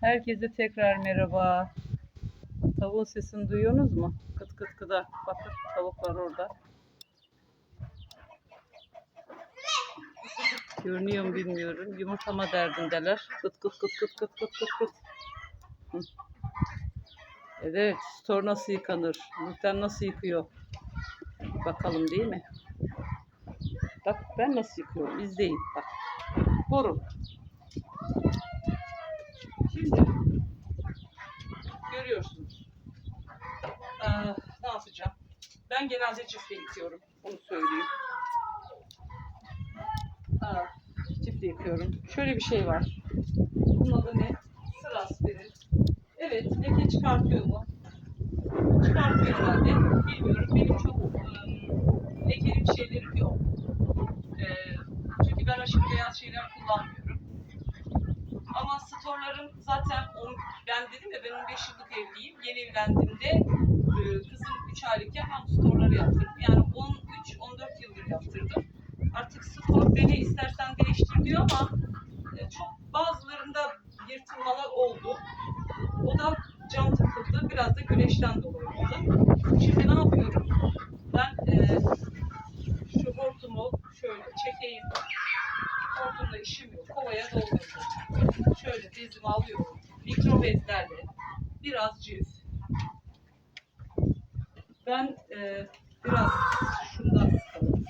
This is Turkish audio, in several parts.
Herkese tekrar merhaba. Tavuğun sesini duyuyorsunuz mu? Kıt kıt kıda. Bakın tavuk var orada. Görünüyor mu bilmiyorum. Yumurtlama derdindeler. Kıt kıt kıt kıt kıt kıt kıt kıt. Evet, store nasıl yıkanır? Muhtar nasıl yıkıyor? Bakalım değil mi? Bak ben nasıl yıkıyorum. İzleyin. Bak. Boru. Şimdi görüyorsunuz. Ee, ne yapacağım? Ben genelde çiftle yıkıyorum. Onu söyleyeyim. Aa, çiftle yıkıyorum. Şöyle bir şey var. Bunun adı ne? Sıra aspirin. Evet, leke çıkartıyor mu? Çıkartıyor herhalde. Bilmiyorum. Benim çok ım, lekeli bir şeylerim yok. Ee, çünkü ben aşırı beyaz şeyler kullanmıyorum. Ama storların zaten on, ben dedim ya ben 15 yıllık evliyim. Yeni evlendiğimde e, kızım 3 aylıkken ben yaptırdım. Yani 13-14 yıldır yaptırdım. Artık store beni istersen değiştir diyor ama e, çok bazılarında yırtılmalar oldu. O da cam takıldı. Biraz da güneşten dolayı oldu. Şimdi ne yapıyorum? Ben e, şu hortumu şöyle çekeyim. Hortumla işim yok. Kovaya dolduruyorum. Şöyle bezimi alıyorum. Mikro bezlerle. Biraz cif. Ben e, biraz şundan sıkalım.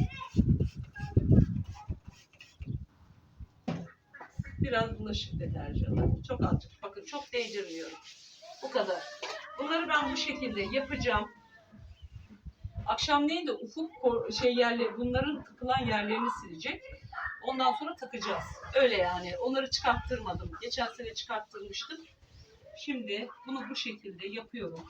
Biraz bulaşık deterjanı. Çok azıcık. Bakın çok değdirmiyorum. Bu kadar. Bunları ben bu şekilde yapacağım. Akşamleyin de ufuk şey yerleri, bunların tıkılan yerlerini silecek. Ondan sonra takacağız. Öyle yani. Onları çıkarttırmadım. Geçen sene çıkarttırmıştım. Şimdi bunu bu şekilde yapıyorum.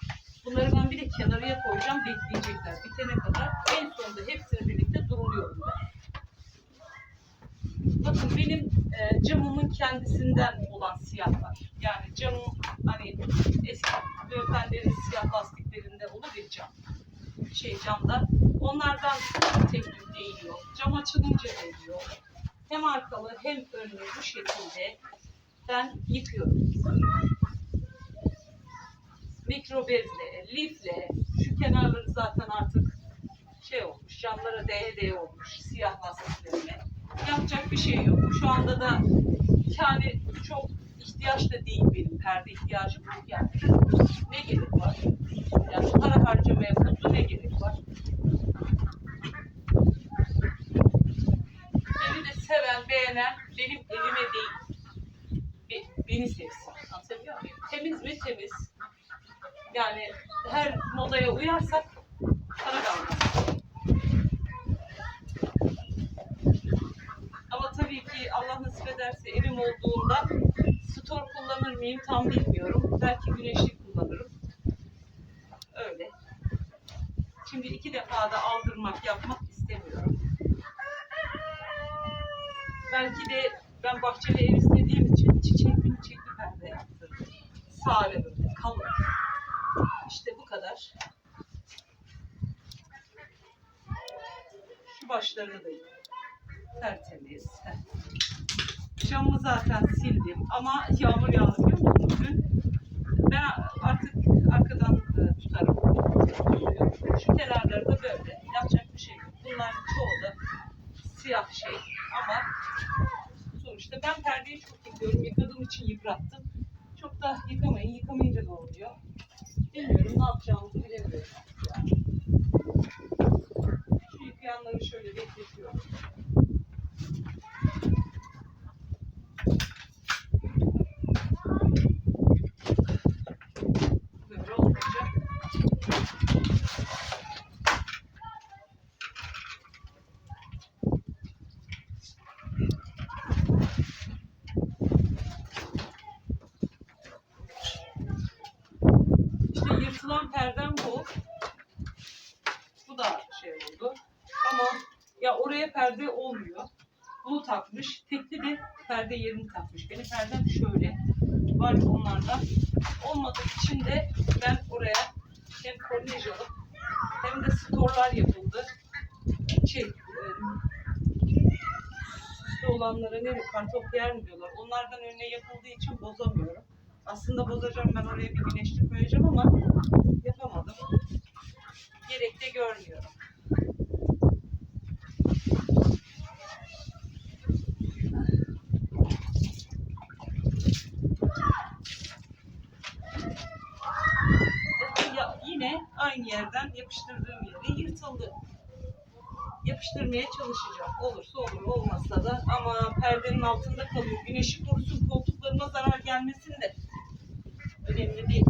Bunları ben bir de kenarıya koyacağım. Bekleyecekler. Bitene kadar en sonunda hepsini birlikte duruluyorum ben. Bakın benim e, camımın kendisinden olan siyahlar. Yani camım hani eski beyefendilerin siyah lastiklerinde olur ya cam. Şey camda. Onlardan tek tük değiyor. Cam açılınca değiyor. Hem arkalı hem önlü bu şekilde ben yıkıyorum. Mikro bezle, lifle, şu kenarları zaten artık şey olmuş, camlara değe değe olmuş, siyah lastiklerine. Yapacak bir şey yok. Şu anda da yani çok ihtiyaç da değil benim perde ihtiyacım yok yani. Ne gerek var? Yani para harcamaya mutlu ne gerek var? Beni de seven, beğenen benim evime değil. Be- beni sevsin. Anlatabiliyor muyum? Temiz mi? Temiz. Yani her modaya uyarsak para kalmaz. Ama tabii ki Allah nasip ederse evim store mıyım tam bilmiyorum. Belki güneşlik kullanırım. Öyle. Şimdi iki defa da aldırmak, yapmak istemiyorum. Belki de ben bahçeli ev istediğim için çiçekli çiçekli perde yaptırdım. Sade böyle, kalın. İşte bu kadar. Şu başlarını da tertemiz. Camımı zaten sildim ama yağmur yağdı bugün? Ben artık arkadan e, tutarım. Şu kenarları da böyle. Yapacak bir şey yok. Bunların çoğu da siyah şey ama sonuçta ben perdeyi çok yıkıyorum. Yıkadığım için yıprattım. Çok da yıkamayın. Yıkamayınca da oluyor. Bilmiyorum ne yapacağımızı bilemiyorum. Yani. Şu yıkayanları şöyle bekletiyorum. Böyle olacak. İşte yırtılan perdem bu. Bu da şey oldu. Ama ya oraya perde olmuyor. Bunu takmış. Tekli de perde yerini takmış. Benim perdem şöyle. Onlardan. Olmadığı için de ben oraya hem kornej alıp hem de storlar yapıldı. Şey, e, süslü olanlara ne diyor? Kartopu yer mi diyorlar? Onlardan önüne yapıldığı için bozamıyorum. Aslında bozacağım ben oraya bir güneşlik koyacağım ama yapamadım. Gerek de görmüyorum. Bakın ya, yine aynı yerden yapıştırdığım yeri yırtıldı. Yapıştırmaya çalışacağım. Olursa olur, olmazsa da ama perdenin altında kalıyor. Güneşi korusun, koltuklarıma zarar gelmesin de. Önemli değil.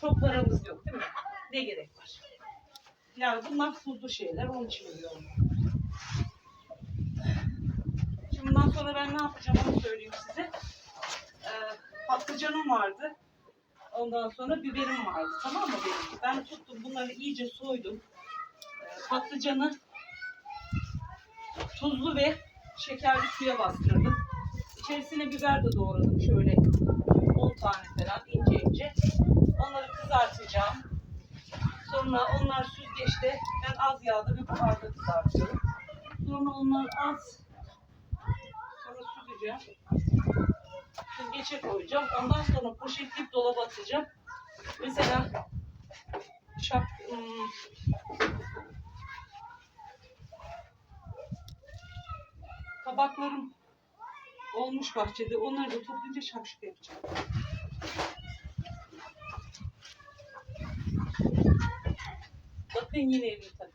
Çok paramız yok değil mi? Ne gerek var? Yani bunlar tuzlu şeyler, onun için diyorum. Şimdi bundan sonra ben ne yapacağım onu söyleyeyim size. Ee, patlıcanım vardı. Ondan sonra biberim vardı. Tamam mı benim? Ben tuttum bunları iyice soydum. Ee, patlıcanı tuzlu ve şekerli suya bastırdım. İçerisine biber de doğradım şöyle 10 tane falan ince ince. Onları kızartacağım. Sonra onlar süzgeçte ben az yağda ve buharda kızartıyorum. Sonra onlar az sonra süzeceğim. Süzgeçe koyacağım. Ondan sonra poşetleyip dolaba atacağım. Mesela şak, ım, kabaklarım olmuş bahçede. Onları da toplayınca şakşuka yapacağım. Bakın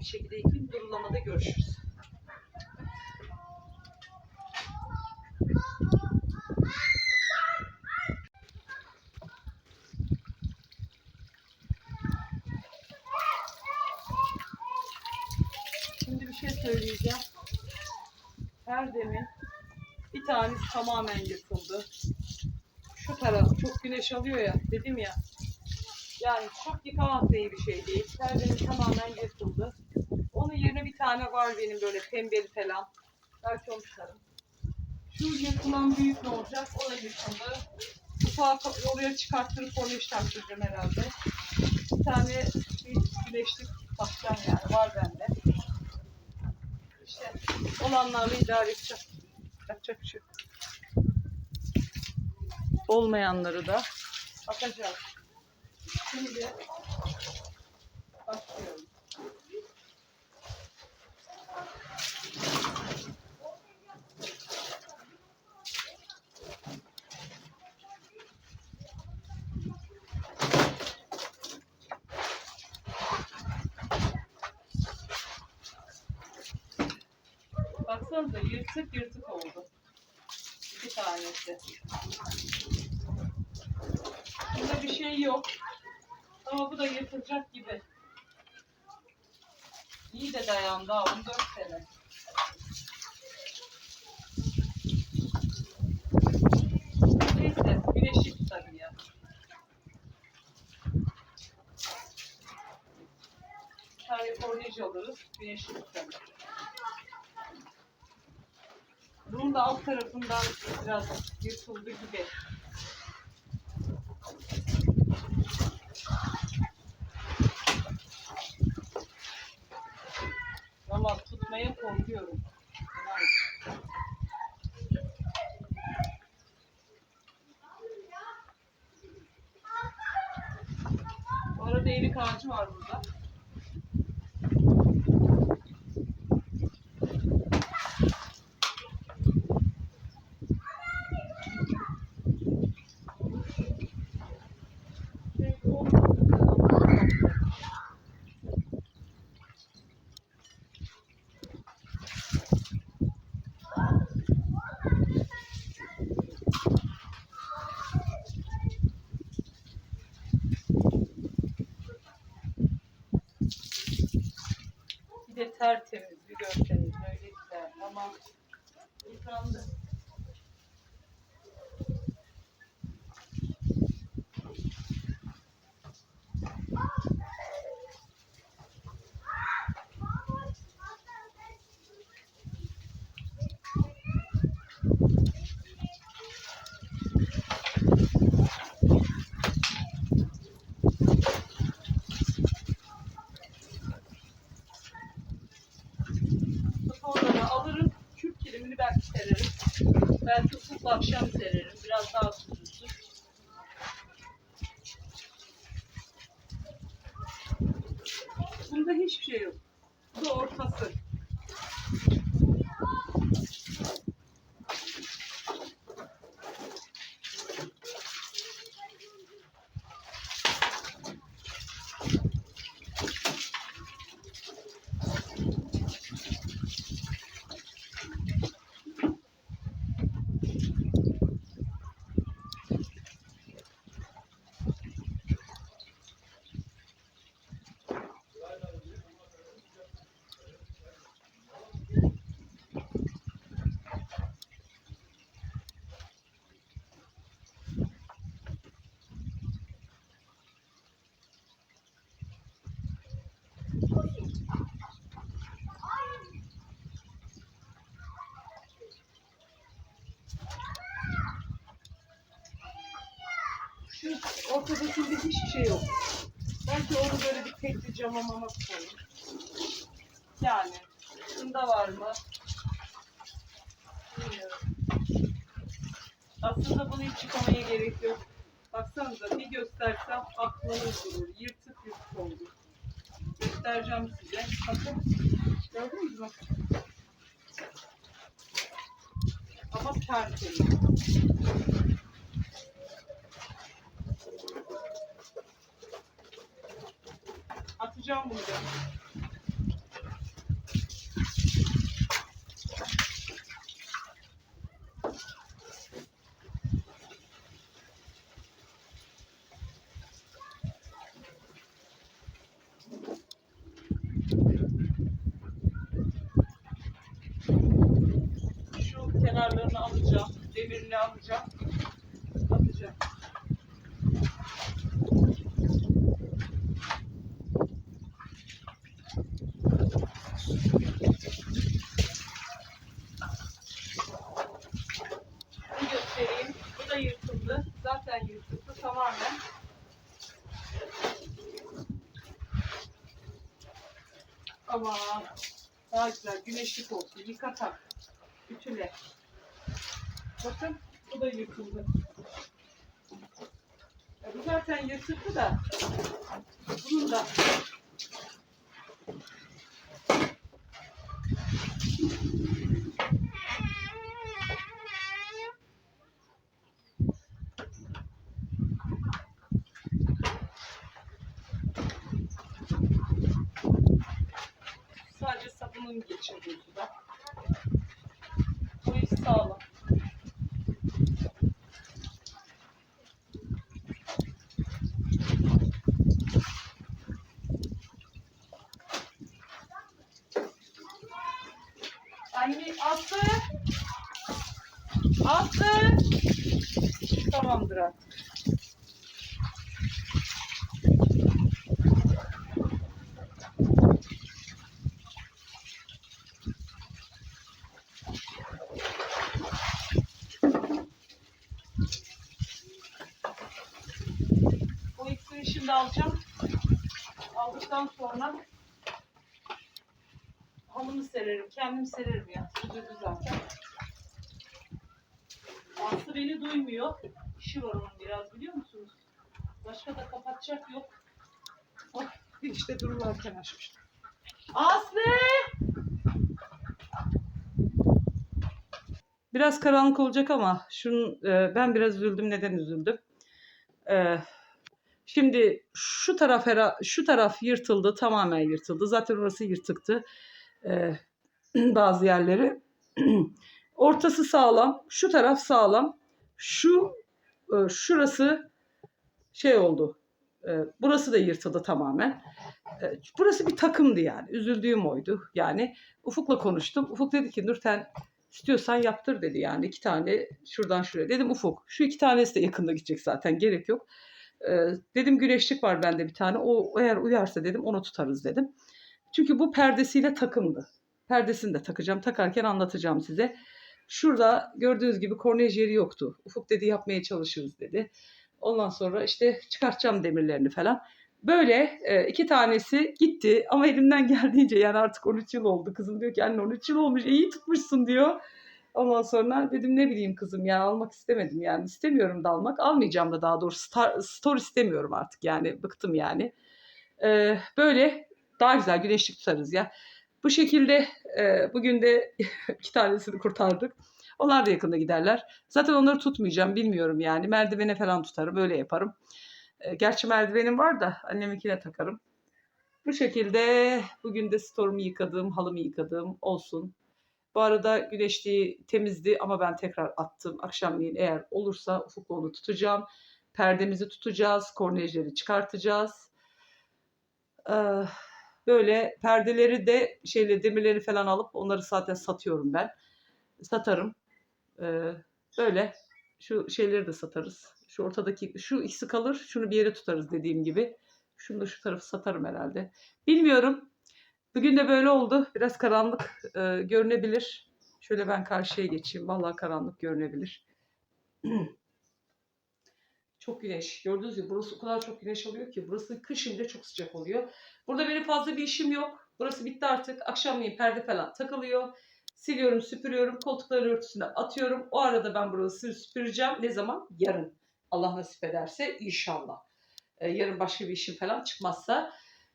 aynı şekilde yıkayıp durulamada görüşürüz. Şimdi bir şey söyleyeceğim. Perdemin bir tanesi tamamen yırtıldı. Şu taraf çok güneş alıyor ya dedim ya. Yani çok yıkamak da iyi bir şey değil. Perdemin tamamen yırtıldı. Onun yerine bir tane var benim böyle pembeli falan. Belki onu çıkarım. Şu yırtılan büyük ne olacak? O da yırtıldı. Ufağı oraya çıkarttırıp onu iş taktıracağım herhalde. Bir tane bir güneşlik bakacağım yani var bende. İşte olanlarla idare edeceğim. Yapacak bir şey. Olmayanları da atacağız. Şimdi başlıyorum. Baksanıza yırtık oldu. İki tanesi. Bunda bir şey yok. Ama bu da yırtılacak gibi. İyi de dayandı ha 14 sene. Neyse güneşlik tabii ya. Kornej alırız. Güneşlik tabii. Bunun da alt tarafından biraz yırtıldı gibi. Ama tutmaya korkuyorum. Bu arada erik ağacı var burada. Bir de tertemiz bir görseniz öyle güzel ama yıkandı. Sporları alırım, kürk kilimini belki sererim. Belki ufuk akşam sererim, biraz daha kurusun. Bunda hiçbir şey yok. Bu da ortası. Şu ortadakinde hiçbir şey yok. Belki onu böyle bir tekli cama mama koyayım. Yani bunda var mı? Bilmiyorum. Aslında bunu hiç yıkamaya gerek yok. Baksanıza bir göstersem aklınız durur. Yırtık yırtık oldu. Göstereceğim size. Bakın. Gördünüz mü? Ama tertemiz. Atacağım bunu da. Şu kenarlarını alacağım. Demirini alacağım. Atacağım. Bunu göstereyim. Bu da yırtıldı. Zaten yırtıldı tamamen. Ama daha güzel güneşlik olsun. Yıka tak. Ütüle. Bakın bu da yırtıldı. Bu zaten yırtıktı da. Bunun da sadece sabunun geçirdiği suda. Bu iş sağlam. Anne Aslı. Aslı. Tamamdır artık. Bu iksiri şimdi alacağım. Aldıktan sonra halımı sererim. Kendim sererim ya. Sürdürdü zaten. Aslı beni duymuyor. İşi var onun biraz biliyor musunuz? Başka da kapatacak yok. Oh, işte dururlarken açmış. Aslı! Biraz karanlık olacak ama şunun, e, ben biraz üzüldüm. Neden üzüldüm? E, şimdi şu taraf hera- şu taraf yırtıldı, tamamen yırtıldı. Zaten orası yırtıktı. E, bazı yerleri. Ortası sağlam, şu taraf sağlam. Şu e, şurası şey oldu. E, burası da yırtıldı tamamen. E, burası bir takımdı yani. Üzüldüğüm oydu. Yani Ufuk'la konuştum. Ufuk dedi ki Nurten istiyorsan yaptır dedi yani. iki tane şuradan şuraya. Dedim Ufuk şu iki tanesi de yakında gidecek zaten gerek yok. Dedim güneşlik var bende bir tane. O eğer uyarsa dedim onu tutarız dedim. Çünkü bu perdesiyle takımdı. Perdesini de takacağım. Takarken anlatacağım size. Şurada gördüğünüz gibi kornej yeri yoktu. Ufuk dedi yapmaya çalışırız dedi. Ondan sonra işte çıkartacağım demirlerini falan. Böyle e, iki tanesi gitti ama elimden geldiğince yani artık 13 yıl oldu. Kızım diyor ki anne 13 yıl olmuş iyi tutmuşsun diyor. Ondan sonra dedim ne bileyim kızım yani almak istemedim yani istemiyorum da almak. Almayacağım da daha doğrusu star, store istemiyorum artık yani bıktım yani. E, böyle daha güzel güneşlik tutarız ya. Bu şekilde e, bugün de iki tanesini kurtardık. Onlar da yakında giderler. Zaten onları tutmayacağım bilmiyorum yani. Merdivene falan tutarım öyle yaparım. E, gerçi merdivenim var da anneminkine takarım. Bu şekilde bugün de store'umu yıkadım, halımı yıkadım olsun. Bu arada güneşliği temizdi ama ben tekrar attım. Akşamleyin eğer olursa ufukla onu tutacağım. Perdemizi tutacağız, kornejleri çıkartacağız. Ee, böyle perdeleri de şeyle demirleri falan alıp onları zaten satıyorum ben. Satarım. Ee, böyle şu şeyleri de satarız. Şu ortadaki şu ikisi kalır. Şunu bir yere tutarız dediğim gibi. Şunu da şu tarafı satarım herhalde. Bilmiyorum. Bugün de böyle oldu. Biraz karanlık e, görünebilir. Şöyle ben karşıya geçeyim. Vallahi karanlık görünebilir. çok güneş. Gördüğünüz gibi burası o kadar çok güneş alıyor ki. Burası kışın bile çok sıcak oluyor. Burada benim fazla bir işim yok. Burası bitti artık. Akşamleyin perde falan takılıyor. Siliyorum, süpürüyorum. Koltukların örtüsüne atıyorum. O arada ben burası süpüreceğim. Ne zaman? Yarın. Allah nasip ederse inşallah. Ee, yarın başka bir işim falan çıkmazsa.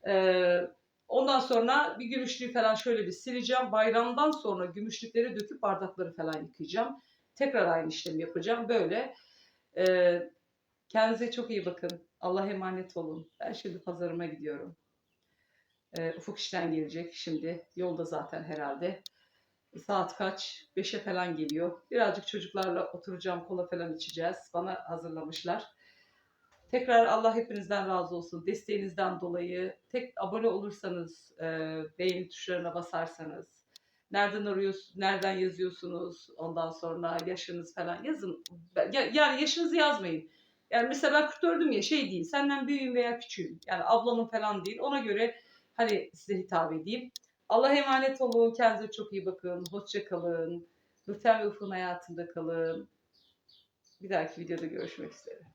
Ee, ondan sonra bir gümüşlüğü falan şöyle bir sileceğim. Bayramdan sonra gümüşlükleri döküp bardakları falan yıkayacağım. Tekrar aynı işlemi yapacağım. Böyle. Ee, kendinize çok iyi bakın. Allah'a emanet olun. Ben şimdi pazarıma gidiyorum. Ee, Ufuk işten gelecek şimdi. Yolda zaten herhalde. Saat kaç? 5'e falan geliyor. Birazcık çocuklarla oturacağım, kola falan içeceğiz. Bana hazırlamışlar. Tekrar Allah hepinizden razı olsun. Desteğinizden dolayı tek abone olursanız, e, beğeni tuşlarına basarsanız, nereden arıyorsunuz, nereden yazıyorsunuz, ondan sonra yaşınız falan yazın. Ya- Yani yaşınızı yazmayın. Yani mesela ben 44'üm ya şey değil, senden büyüğüm veya küçüğüm. Yani ablamın falan değil. Ona göre hani size hitap edeyim. Allah'a emanet olun. Kendinize çok iyi bakın. Hoşça kalın. Lütfen ve Ufuk'un hayatında kalın. Bir dahaki videoda görüşmek üzere.